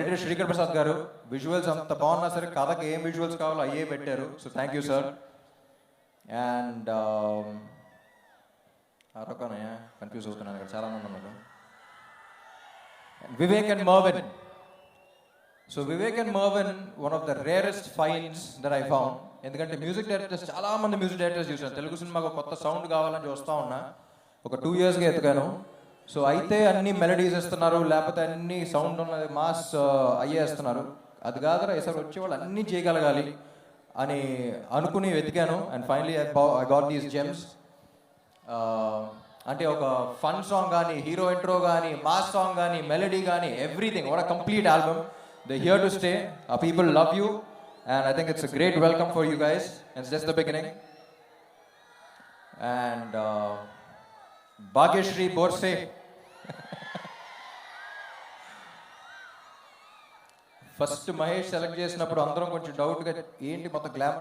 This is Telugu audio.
ఎడిటర్ శ్రీకర్ ప్రసాద్ గారు విజువల్స్ అంత బాగున్నా సరే కథకి ఏం విజువల్స్ కావాలో అయ్యే పెట్టారు. So thank you sir and అరొకనయ్యా confuse అవుతున్నాను ఇక్కడ. చాలా మంది ఉన్నారు. Vivek and Mervin so Vivek and Mervin one of the rarest finds that I found ఎందుకంటే మ్యూజిక్ డైరెక్టర్స్ చాలా మంది మ్యూజిక్ డైరెక్టర్స్ చూసాను తెలుగు సినిమాకు కొత్త సౌండ్ కావాలని చూస్తా ఉన్నా. ఒక టూ ఇయర్స్గా ఎత్తుకాను సో అయితే అన్ని మెలడీస్ ఇస్తున్నారు లేకపోతే అన్ని సౌండ్ ఉన్నది మాస్ uh, అయ్యే ఇస్తున్నారు అది కాదురా ఈసారి వచ్చే వాళ్ళు అన్నీ చేయగలగాలి అని అనుకుని వెతికాను. And finally I got these gems అంటే ఒక ఫన్ సాంగ్ కానీ హీరో ఇంట్రో కానీ మాస్ సాంగ్ కానీ మెలడీ కానీ everything what complete album the hear to stay ah people love you and I think it's great welcome for you guys it's just the beginning and Bhagyashri Borse first Mahesh select చేసినప్పుడు అందరం కొంచెం డౌట్గా ఏంటి మొత్తం గ్లామర్